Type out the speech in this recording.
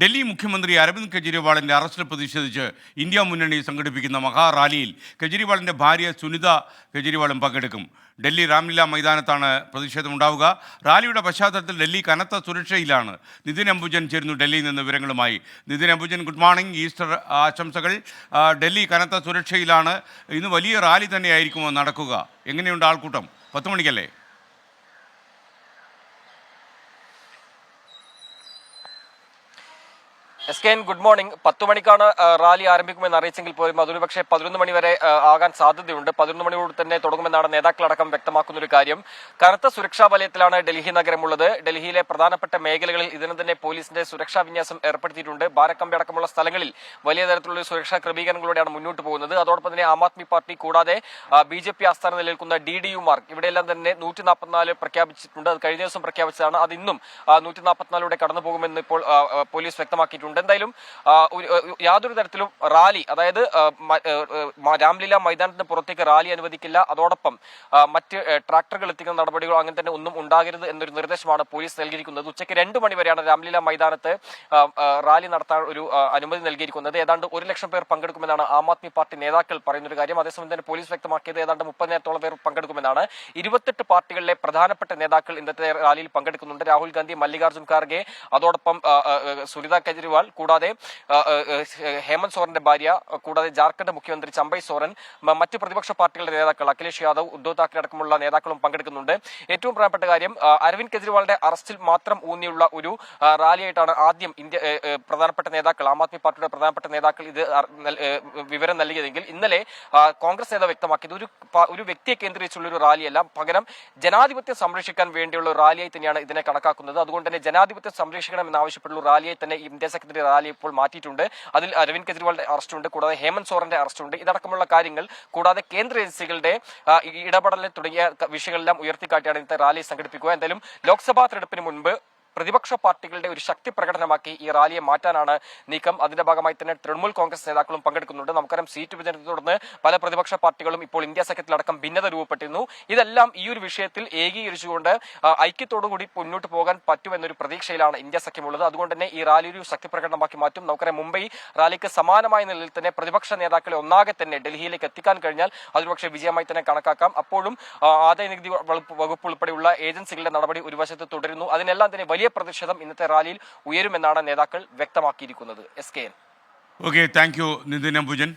ഡൽഹി മുഖ്യമന്ത്രി അരവിന്ദ് കെജ്രിവാളിന്റെ അറസ്റ്റിൽ പ്രതിഷേധിച്ച് ഇന്ത്യ മുന്നണി സംഘടിപ്പിക്കുന്ന മഹാറാലിയിൽ കെജ്രിവാളിന്റെ ഭാര്യ സുനിത കെജ്രിവാളും പങ്കെടുക്കും. ഡൽഹി രാംലീല മൈതാനത്താണ് പ്രതിഷേധമുണ്ടാവുക റാലിയുടെ പശ്ചാത്തലത്തിൽ ഡൽഹി കനത്ത സുരക്ഷയിലാണ്. നിതിൻ അംബുജൻ ചേരുന്നു ഡൽഹിയിൽ നിന്ന് വിവരങ്ങളുമായി. Nitin Ambujan good morning. Easter ആശംസകൾ. ഡൽഹി കനത്ത സുരക്ഷയിലാണ്. ഇന്ന് വലിയ റാലി തന്നെയായിരിക്കുമോ നടക്കുക? എങ്ങനെയുണ്ട് ആൾക്കൂട്ടം? പത്ത് മണിക്കല്ലേ? S K N good morning. പത്ത് മണിക്കാണ് റാലി ആരംഭിക്കുമെന്ന് അറിയിച്ചെങ്കിൽ പോലും അതൊരു പക്ഷേ പതിനൊന്ന് മണി വരെ ആകാൻ സാധ്യതയുണ്ട്. പതിനൊന്ന് മണിയോട് തന്നെ തുടങ്ങുമെന്നാണ് നേതാക്കളടക്കം വ്യക്തമാക്കുന്ന ഒരു കാര്യം. കനത്ത സുരക്ഷാ വലയത്തിലാണ് ഡൽഹി നഗരമുള്ളത്. ഡൽഹിയിലെ പ്രധാനപ്പെട്ട മേഖലകളിൽ ഇതിനു തന്നെ പോലീസിന്റെ സുരക്ഷാ വിന്യാസം ഏർപ്പെടുത്തിയിട്ടുണ്ട്. ബാരക്കമ്പി അടക്കമുള്ള സ്ഥലങ്ങളിൽ വലിയ തരത്തിലുള്ള സുരക്ഷാ ക്രമീകരണങ്ങളോടെയാണ് മുന്നോട്ട് പോകുന്നത്. അതോടൊപ്പം തന്നെ ആം ആദ്മി പാർട്ടി കൂടാതെ ബി ജെ പി ആസ്ഥാനം നിലനിൽക്കുന്ന ഡി ഡി യു മാർക്ക് ഇവിടെയെല്ലാം തന്നെ നൂറ്റി നാൽപ്പത്തിനാല് പ്രഖ്യാപിച്ചിട്ടുണ്ട്. അത് കഴിഞ്ഞ ദിവസം പ്രഖ്യാപിച്ചതാണ്. അത് ഇന്നും നൂറ്റി നാൽപ്പത്തിനാലിലൂടെ കടന്നു പോകുമെന്ന് ഇപ്പോൾ പോലീസ് വ്യക്തമാക്കിയിട്ടുണ്ട്. എന്തായാലും ഒരു- ഒരു- യാതൊരു തരത്തിലും റാലി അതായത് രാംലീല മൈതാനത്തിന് പുറത്തേക്ക് റാലി അനുവദിക്കില്ല. അതോടൊപ്പം മറ്റ് ട്രാക്ടറുകൾ എത്തിക്കുന്ന നടപടികളോ അങ്ങനെ തന്നെ ഒന്നും ഉണ്ടാകരുത് എന്നൊരു നിർദ്ദേശമാണ് പോലീസ് നൽകിയിരിക്കുന്നത്. ഉച്ചയ്ക്ക് രണ്ട് മണി വരെയാണ് രാംലീല മൈതാനത്ത് റാലി നടത്താൻ ഒരു അനുമതി നൽകിയിരിക്കുന്നത്. ഏതാണ്ട് ഒരു ലക്ഷം പേർ പങ്കെടുക്കുമെന്നാണ് ആം ആദ്മി പാർട്ടി നേതാക്കൾ പറയുന്ന ഒരു കാര്യം. അതേസമയം തന്നെ പോലീസ് വ്യക്തമാക്കിയത് ഏതാണ്ട് മുപ്പതിനായിരത്തോളം പേർ പങ്കെടുക്കുമെന്നാണ്. ഇരുപത്തെട്ട് പാർട്ടികളിലെ പ്രധാനപ്പെട്ട നേതാക്കൾ ഇന്നത്തെ റാലിയിൽ പങ്കെടുക്കുന്നുണ്ട്. രാഹുൽ ഗാന്ധി മല്ലികാർജുൻ ഖാർഗെ അതോടൊപ്പം സുനിത കെജ്രിവാൾ കൂടാതെ ഹേമന്ത് സോറന്റെ ഭാര്യ കൂടാതെ ജാർഖണ്ഡ് മുഖ്യമന്ത്രി ചമ്പൈ സോറൻ മറ്റ് പ്രതിപക്ഷ പാർട്ടികളുടെ നേതാക്കൾ അഖിലേഷ് യാദവ് ഉദ്ധവ് താക്കറെ അടക്കമുള്ള നേതാക്കളും പങ്കെടുക്കുന്നുണ്ട്. ഏറ്റവും പ്രധാനപ്പെട്ട കാര്യം അരവിന്ദ് കെജ്രിവാളിന്റെ അറസ്റ്റിൽ മാത്രം ഊന്നിയുള്ള ഒരു റാലിയായിട്ടാണ് ആദ്യം ഇന്ത്യ പ്രധാനപ്പെട്ട നേതാക്കൾ ആം ആദ്മി പാർട്ടിയുടെ പ്രധാനപ്പെട്ട നേതാക്കൾ ഇത് വിവരം നൽകിയതെങ്കിൽ ഇന്നലെ കോൺഗ്രസ് നേതാവ് വ്യക്തമാക്കിയത് ഒരു ഒരു വ്യക്തിയെ കേന്ദ്രീകരിച്ചുള്ള ഒരു റാലിയല്ല പകരം ജനാധിപത്യം സംരക്ഷിക്കാൻ വേണ്ടിയുള്ള റാലിയായി തന്നെയാണ് ഇതിനെ കണക്കാക്കുന്നത്. അതുകൊണ്ട് തന്നെ ജനാധിപത്യം സംരക്ഷിക്കണം എന്നാവശ്യപ്പെട്ടുള്ള റാലിയായി തന്നെ ഇന്ത്യ സെക്രട്ടറി റാലി ഇപ്പോൾ മാറ്റിയിട്ടുണ്ട്. അതിൽ അരവിന്ദ് കെജ്രിവാളിന്റെ അറസ്റ്റുണ്ട്. കൂടാതെ ഹേമന്ത് സോറന്റെ അറസ്റ്റുണ്ട്. ഇതടക്കമുള്ള കാര്യങ്ങൾ കൂടാതെ കേന്ദ്ര ഏജൻസികളുടെ ഇടപെടൽ തുടങ്ങിയ വിഷയങ്ങളെല്ലാം ഉയർത്തിക്കാട്ടിയാണ് ഇന്നത്തെ റാലി സംഘടിപ്പിക്കുക. എന്തായാലും ലോക്സഭാ തെരഞ്ഞെടുപ്പിന് മുൻപ് പ്രതിപക്ഷ പാർട്ടികളുടെ ഒരു ശക്തി പ്രകടനമാക്കി ഈ റാലിയെ മാറ്റാനാണ് നീക്കം. അതിന്റെ ഭാഗമായി തന്നെ തൃണമൂൽ കോൺഗ്രസ് നേതാക്കളും പങ്കെടുക്കുന്നുണ്ട്. നമുക്കറിയാം സീറ്റ് വിഭജനത്തെ തുടർന്ന് പല പ്രതിപക്ഷ പാർട്ടികളും ഇപ്പോൾ ഇന്ത്യ സഖ്യത്തിലടക്കം ഭിന്നത രൂപപ്പെട്ടിരുന്നു. ഇതെല്ലാം ഈ ഒരു വിഷയത്തിൽ ഏകീകരിച്ചുകൊണ്ട് ഐക്യത്തോടുകൂടി മുന്നോട്ട് പോകാൻ പറ്റുമെന്നൊരു പ്രതീക്ഷയിലാണ് ഇന്ത്യ സഖ്യമുള്ളത്. അതുകൊണ്ട് തന്നെ ഈ റാലി ഒരു ശക്തി പ്രകടനമാക്കി മാറ്റും. നമുക്കറിയാം മുംബൈ റാലിക്ക് സമാനമായ നിലയിൽ തന്നെ പ്രതിപക്ഷ നേതാക്കളെ ഒന്നാകെ തന്നെ ഡൽഹിയിലേക്ക് എത്തിക്കാൻ കഴിഞ്ഞാൽ അതൊരുപക്ഷെ വിജയമായി തന്നെ കണക്കാക്കാം. അപ്പോഴും ആദായ നികുതി വകുപ്പ് ഉൾപ്പെടെയുള്ള ഏജൻസികളുടെ നടപടി ഒരു വശത്ത് തുടരുന്നു. അതിനെല്ലാം തന്നെ വലിയ പ്രതിഷേധം ഇന്നത്തെ റാലിയിൽ ഉയരുമെന്നാണ് നേതാക്കൾ വ്യക്തമാക്കിയിരിക്കുന്നത്. S K N okay thank you Nitin Ambujan